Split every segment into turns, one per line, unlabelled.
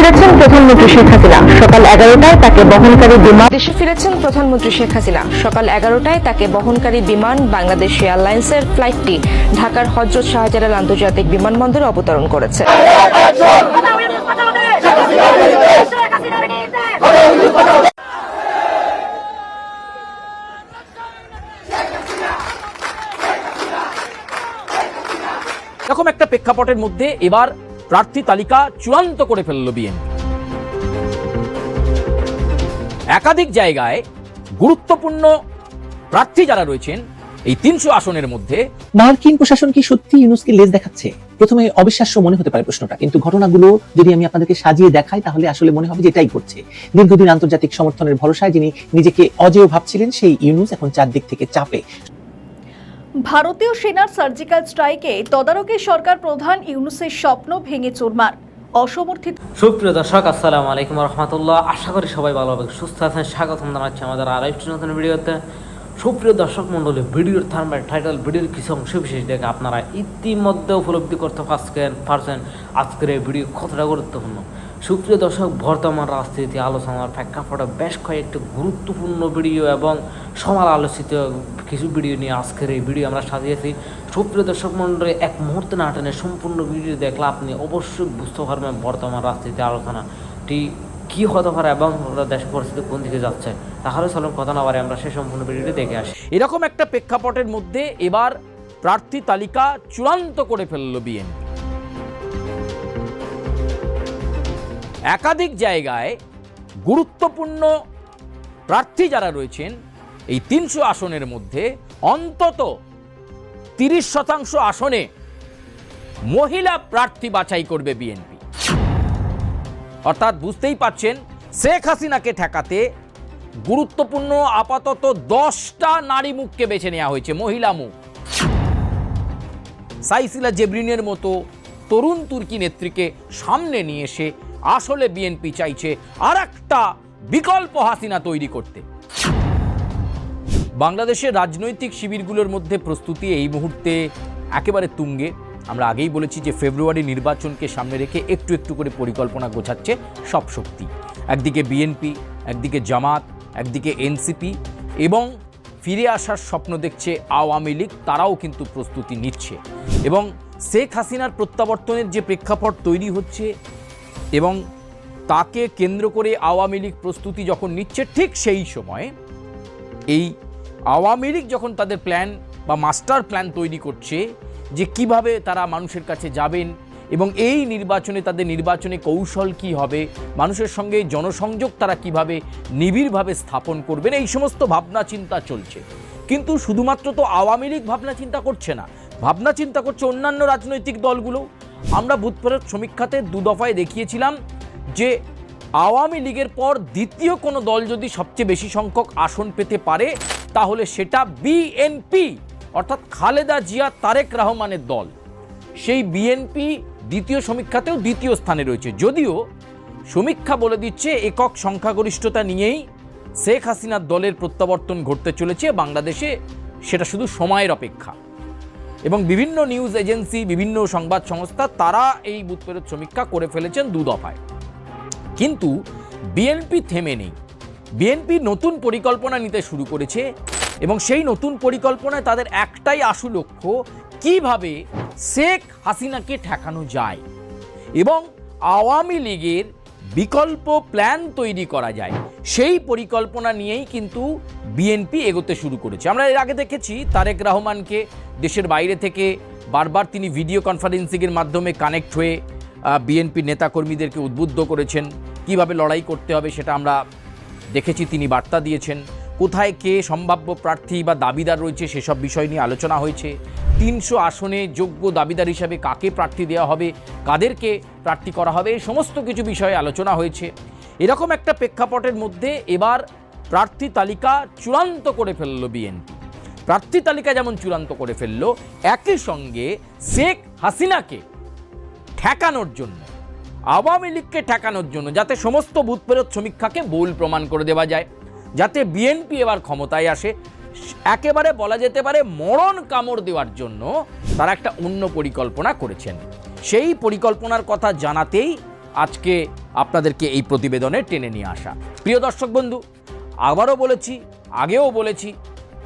ফিরেছেন প্রধানমন্ত্রী শেখ হাসিনা। সকাল এগারোটায় তাকে বহনকারী বিমান
দেশে ফিরেছেন প্রধানমন্ত্রী শেখ হাসিনা। সকাল এগারোটায় তাকে বহনকারী বিমান বাংলাদেশ এয়ারলাইন্সের ফ্লাইটটি ঢাকার হজরত শাহজালাল আন্তর্জাতিক বিমানবন্দরে অবতরণ করেছে।
এরকম একটা প্রেক্ষাপটের মধ্যে এবার প্রার্থী তালিকা চূড়ান্ত করে ফেলল বিএনপি। একাধিক জায়গায় গুরুত্বপূর্ণ প্রার্থী যারা রয়েছেন, এই তিনশো আসনের মধ্যে
মার্কিন প্রশাসন কি সত্যি ইউনুসকে লেজ দেখাচ্ছে? প্রথমে অবিশ্বাস্য মনে হতে পারে প্রশ্নটা, কিন্তু ঘটনাগুলো যদি আমি আপনাদেরকে সাজিয়ে দেখাই, তাহলে আসলে মনে হবে যে এটাই করছে দীর্ঘদিন আন্তর্জাতিক সমর্থনের ভরসায় যিনি নিজেকে অজেয় ভাবছিলেন, সেই ইউনুস এখন চারদিক থেকে চাপে।
ভারতীয় সেনার সার্জিক্যাল স্ট্রাইকে তদারকি সরকার প্রধান ইউনুসের স্বপ্ন ভেঙে চুরমার। অসমর্থিত
সুপ্রিয় দর্শক, আসসালামু আলাইকুম রহমতুল্লাহ। আশা করি সবাই ভালো হবে সুস্থ আছেন। স্বাগতম জানাচ্ছি আমাদের আর একটি নতুন ভিডিওতে। সুপ্রিয় দর্শক মণ্ডলী, ভিডিওর থার্মাল টাইটেল, ভিডিওর কিছু অংশ বিশেষ দেখে আপনারা ইতিমধ্যে উপলব্ধি করতে পারছেন পারছেন আজকের এই ভিডিও কতটা গুরুত্বপূর্ণ। সুপ্রিয় দর্শক, বর্তমান রাজনীতি, আলোচনার প্রেক্ষাপটে বেশ কয়েকটি গুরুত্বপূর্ণ ভিডিও এবং সমাল আলোচিত কিছু ভিডিও নিয়ে আজকের এই ভিডিও আমরা সাজিয়েছি। সুপ্রিয় দর্শক মণ্ডলী, এক মুহূর্তে না টেনে সম্পূর্ণ ভিডিও দেখলে আপনি অবশ্যই বুঝতে পারবেন বর্তমান রাজনীতি আলোচনাটি কি হতে পারে এবং দেশের পরিস্থিতি কোন দিকে যাচ্ছে? তাহলে চলুন কথা না বারে আমরা সেই সম্পূর্ণ ভিডিওটি দেখে আসি।
এরকম একটা প্রেক্ষাপটের মধ্যে এবার প্রার্থী তালিকা চূড়ান্ত করে ফেলল বিএনপি। একাধিক জায়গায় গুরুত্বপূর্ণ প্রার্থী যারা রয়েছেন এই তিনশো আসনের মধ্যে অন্তত তিরিশ শতাংশ আসনে মহিলা প্রার্থী বাছাই করবে বিএনপি। অর্থাৎ বুঝতেই পাচ্ছেন, শেখ হাসিনাকে ঠেকাতে গুরুত্বপূর্ণ আপাতত দশটা নারী মুখকে বেছে নেওয়া হয়েছে, মহিলা মুখ। সাইসিলা জেব্রিনের মতো তরুণ তুর্কি নেত্রীকে সামনে নিয়ে এসে আসলে বিএনপি চাইছে আর একটা বিকল্প হাসিনা তৈরি করতে। বাংলাদেশের রাজনৈতিক শিবিরগুলোর মধ্যে প্রস্তুতি এই মুহূর্তে একেবারে তুঙ্গে। আমরা আগেই বলেছি যে ফেব্রুয়ারি নির্বাচনকে সামনে রেখে একটু একটু করে পরিকল্পনা গোছাচ্ছে সব শক্তি। একদিকে বিএনপি, একদিকে জামাত, একদিকে এনসিপি এবং ফিরে আসার স্বপ্ন দেখছে আওয়ামী লীগ, তারাও কিন্তু প্রস্তুতি নিচ্ছে। এবং শেখ হাসিনার প্রত্যাবর্তনের যে প্রেক্ষাপট তৈরি হচ্ছে এবং তাকে কেন্দ্র করে আওয়ামী লীগ প্রস্তুতি যখন নিচ্ছে ঠিক সেই সময় এই আওয়ামী লীগ যখন তাদের প্ল্যান বা মাস্টার প্ল্যান তৈরি করছে, যে কীভাবে তারা মানুষের কাছে যাবেন এবং এই নির্বাচনে তাদের নির্বাচনে কৌশল কি হবে, মানুষের সঙ্গে জনসংযোগ তারা কীভাবে নিবিড়ভাবে স্থাপন করবেন, এই সমস্ত ভাবনা চিন্তা চলছে। কিন্তু শুধুমাত্র তো আওয়ামী লীগ ভাবনা চিন্তা করছে না, ভাবনা চিন্তা করছে অন্যান্য রাজনৈতিক দলগুলো। আমরা বুথফেরত সমীক্ষাতে দু দফায় দেখিয়েছিলাম যে আওয়ামী লীগের পর দ্বিতীয় কোনো দল যদি সবচেয়ে বেশি সংখ্যক আসন পেতে পারে তাহলে সেটা বিএনপি অর্থাৎ খালেদা জিয়া তারেক রহমানের দল। সেই বিএনপি দ্বিতীয় সমীক্ষাতেও দ্বিতীয় স্থানে রয়েছে। যদিও সমীক্ষা বলে দিচ্ছে, একক সংখ্যাগরিষ্ঠতা নিয়েই শেখ হাসিনার দলের প্রত্যাবর্তন ঘটতে চলেছে, বাংলাদেশে সেটা শুধু সময়ের অপেক্ষা। এবং বিভিন্ন নিউজ এজেন্সি, বিভিন্ন সংবাদ সংস্থা, তারা এই বুথফেরত সমীক্ষা করে ফেলেছেন দু দফায়। কিন্তু বিএনপি থেমে নেই। বিএনপি নতুন পরিকল্পনা নিতে শুরু করেছে এবং সেই নতুন পরিকল্পনায় তাদের একটাই আশু লক্ষ্য, কীভাবে শেখ হাসিনাকে ঠেকানো যায় এবং আওয়ামী লীগের বিকল্প প্ল্যান তৈরি করা যায়। সেই পরিকল্পনা নিয়েই কিন্তু বিএনপি এগোতে শুরু করেছে। আমরা এর আগে দেখেছি, তারেক রহমানকে দেশের বাইরে থেকে বারবার তিনি ভিডিও কনফারেন্সিংয়ের মাধ্যমে কানেক্ট হয়ে বিএনপি নেতাকর্মীদেরকে উদ্বুদ্ধ করেছেন। কীভাবে লড়াই করতে হবে সেটা আমরা দেখেছি তিনি বার্তা দিয়েছেন। কোথায় কে সম্ভাব্য প্রার্থী বা দাবিদার রয়েছে সেসব বিষয় নিয়ে আলোচনা হয়েছে। তিনশো আসনে যোগ্য দাবিদার হিসাবে কাকে প্রার্থী দেওয়া হবে, কাদেরকে প্রার্থী করা হবে এই সমস্ত কিছু বিষয়ে আলোচনা হয়েছে। এরকম একটা প্রেক্ষাপটের মধ্যে এবার প্রার্থী তালিকা চূড়ান্ত করে ফেলল বিএনপি। প্রার্থী তালিকা যেমন চূড়ান্ত করে ফেলল, একই সঙ্গে শেখ হাসিনাকে ঠেকানোর জন্য আওয়ামী লীগকে ঠেকানোর জন্য যাতে সমস্ত ফেরত সমীক্ষাকে ভুল প্রমাণ করে দেওয়া যায়, যাতে বিএনপি এবার ক্ষমতায় আসে, একেবারে বলা যেতে পারে মরণ কামড় দেওয়ার জন্য তারা একটা অন্য পরিকল্পনা করেছেন। সেই পরিকল্পনার কথা জানাতেই আজকে আপনাদেরকে এই প্রতিবেদনে টেনে নিয়ে আসা। প্রিয় দর্শক বন্ধু, আবারও বলেছি, আগেও বলেছি,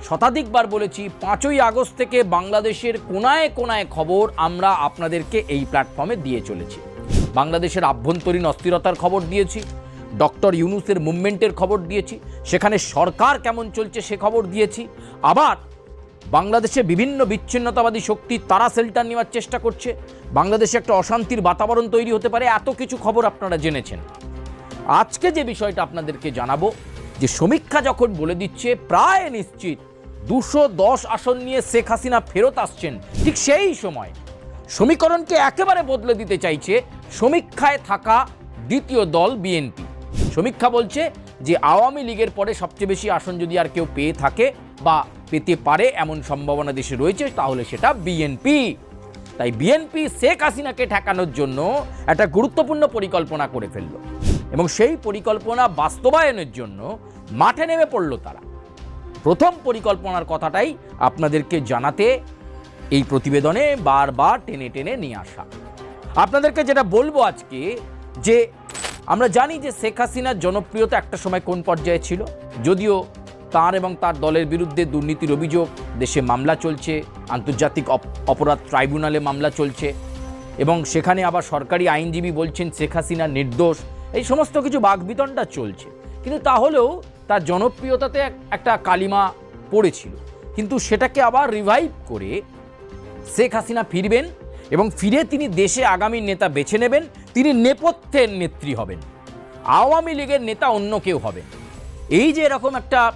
শতাধিকবার বলেছি, পাঁচই আগস্ট থেকে বাংলাদেশের কোনায় কোনায় খবর আমরা আপনাদেরকে এই প্ল্যাটফর্মে দিয়ে চলেছি। বাংলাদেশের আভ্যন্তরীণ অস্থিরতার খবর দিয়েছি, ডক্টর ইউনুসের মুভমেন্টের খবর দিয়েছি, সেখানে সরকার কেমন চলছে সে খবর দিয়েছি, আবার বাংলাদেশে বিভিন্ন বিচ্ছিন্নতাবাদী শক্তি তারা শেল্টার নেওয়ার চেষ্টা করছে, বাংলাদেশে একটা অশান্তির বাতাবরণ তৈরি হতে পারে, এত কিছু খবর আপনারা জেনেছেন। আজকে যে বিষয়টা আপনাদেরকে জানাব, যে সমীক্ষা যখন বলে দিচ্ছে, প্রায় নিশ্চিত দুশো দশ আসন নিয়ে শেখ হাসিনা ফেরত আসছেন, ঠিক সেই সময় সমীকরণকে একেবারে বদলে দিতে চাইছে সমীক্ষায় থাকা দ্বিতীয় দল বিএনপি। সমীক্ষা বলছে যে আওয়ামী লীগের পরে সবচেয়ে বেশি আসন যদি আর কেউ পেয়ে থাকে বা পেতে পারে এমন সম্ভাবনা দেশে রয়েছে, তাহলে সেটা বিএনপি। তাই বিএনপি শেখ হাসিনাকে ঠেকানোর জন্য একটা গুরুত্বপূর্ণ পরিকল্পনা করে ফেলল এবং সেই পরিকল্পনা বাস্তবায়নের জন্য মাঠে নেমে পড়ল তারা। প্রথম পরিকল্পনার কথাটাই আপনাদেরকে জানাতে এই প্রতিবেদনে বারবার টেনে টেনে নিয়ে আসা। আপনাদেরকে যেটা বলব আজকে, যে আমরা জানি যে শেখ হাসিনার জনপ্রিয়তা একটা সময় কোন পর্যায়ে ছিল, যদিও তার এবং তার দলের বিরুদ্ধে দুর্নীতির অভিযোগ, দেশে মামলা চলছে, আন্তর্জাতিক অপ- অপরাধ ট্রাইব্যুনালে মামলা চলছে, এবং সেখানে আবার সরকারি আইনজীবী বলছেন শেখ হাসিনা নির্দোষ, এই সমস্ত কিছু বাগবিতণ্ডা চলছে। কিন্তু তাহলেও তার জনপ্রিয়তাতে একটা কালিমা পড়েছিল। কিন্তু সেটাকে আবার রিভাইভ করে শেখ হাসিনা ফিরবেন এবং ফিরে তিনি দেশে আগামী নেতা বেছে নেবেন, তিনি নেপথ্যের নেত্রী হবেন। আওয়ামী লীগের নেতা অন্য কেউ হবেন। এই যে এরকম একটা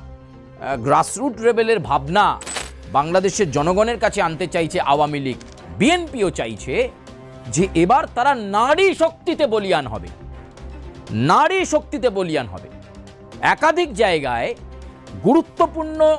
গ্রাসরুট লেভেলের ভাবনা বাংলাদেশের জনগণের কাছে আনতে চাইছে আওয়ামী লীগ, বিএনপিও চাইছে যে এবার তারা নারী শক্তিতে বলিয়ান হবে। নারী শক্তিতে বলিয়ান হবে। একাধিক জায়গায় গুরুত্বপূর্ণ